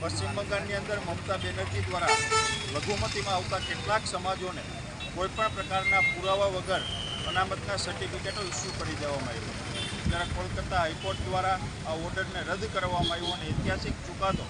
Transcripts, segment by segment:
પશ્ચિમ બંગાળની અંદર મમતા બેનર્જી દ્વારા લઘુમતીમાં આવતા કેટલાક સમાજોને કોઈપણ પ્રકારના પુરાવા વગર અનામતના સર્ટિફિકેટો ઇસ્યુ કરી દેવામાં આવ્યું. કોલકાતા હાઈકોર્ટ દ્વારા આ ઓર્ડરને રદ કરવામાં આવ્યો અને ઐતિહાસિક ચુકાદો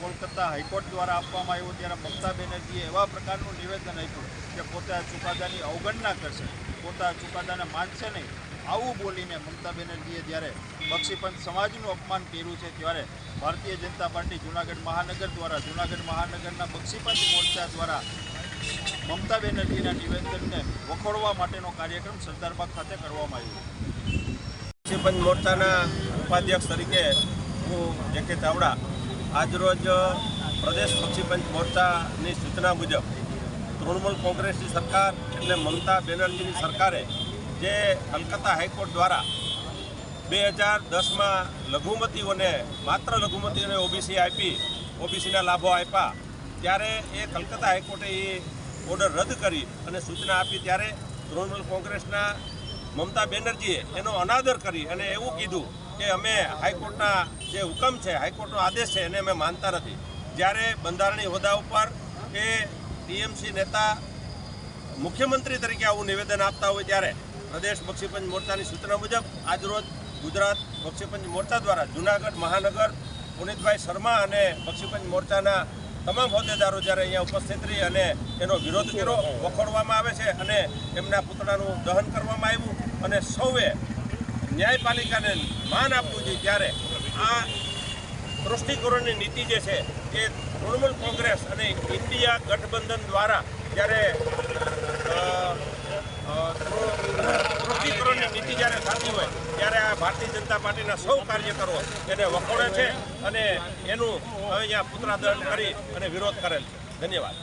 કોલકાતા હાઈકોર્ટ દ્વારા આપવામાં આવ્યો ત્યારે મમતા બેનર્જીએ એવા પ્રકારનું નિવેદન આપ્યું કે પોતે આ ચુકાદાની અવગણના કરશે. પોતે ચુકાદાને માનશે નહીં. આવું બોલીને મમતા બેનર્જીએ જ્યારે બક્ષીપંથ સમાજનું અપમાન કર્યું છે ત્યારે ભારતીય જનતા પાર્ટી જૂનાગઢ મહાનગર દ્વારા, જૂનાગઢ મહાનગરના બક્ષીપંથ મોરચા દ્વારા મમતા બેનર્જીના નિવેદનને વખોડવા માટેનો કાર્યક્રમ સરદારબાગ ખાતે કરવામાં આવ્યો. પંચ મોરચાના ઉપાધ્યક્ષ તરીકે હું જે કે ચાવડા આજરોજ પ્રદેશ પક્ષીપંચ મોરચાની સૂચના મુજબ તૃણમૂલ કોંગ્રેસની સરકાર એટલે મમતા બેનર્જીની સરકારે જે કલકત્તા હાઈકોર્ટ દ્વારા બે હજાર દસમાં લઘુમતીઓને, માત્ર લઘુમતીઓને ઓબીસી આપી, ઓબીસીના લાભો આપ્યા, ત્યારે એ કલકત્તા હાઈકોર્ટે એ ઓર્ડર રદ કરી અને સૂચના આપી, ત્યારે તૃણમૂલ કોંગ્રેસના મમતા બેનર્જીએ એનો અનાદર કરી અને એવું કીધું કે અમે હાઈકોર્ટના જે હુકમ છે, હાઈકોર્ટનો આદેશ છે, એને અમે માનતા નથી. જ્યારે બંધારણીય હોદ્દા ઉપર એ ટીએમસી નેતા મુખ્યમંત્રી તરીકે આવું નિવેદન આપતા હોય ત્યારે પ્રદેશ બક્ષીપંચ મોરચાની સૂચના મુજબ આજરોજ ગુજરાત બક્ષીપંચ મોરચા દ્વારા જૂનાગઢ મહાનગર પુનિતભાઈ શર્મા અને બક્ષીપંચ મોરચાના તમામ હોદ્દેદારો જ્યારે અહીંયા ઉપસ્થિત રહી અને એનો વિરોધ કર્યો, વખોડવામાં આવે છે અને એમના પૂતળાનું દહન કરવામાં આવ્યું અને સૌએ ન્યાયપાલિકાને માન આપવું જોઈએ ત્યારે આ તૃષ્ટિકરણની નીતિ જે છે એ તૃણમૂલ કોંગ્રેસ અને ઇન્ડિયા ગઠબંધન દ્વારા જ્યારે અ, અ, તૃષ્ટિકરણની નીતિ જ્યારે થતી હોય ત્યારે આ ભારતીય જનતા પાર્ટીના સૌ કાર્યકરો એને વખોડે છે અને એનું અહીંયા પુતળા દહન કરી અને વિરોધ કરેલ છે. ધન્યવાદ.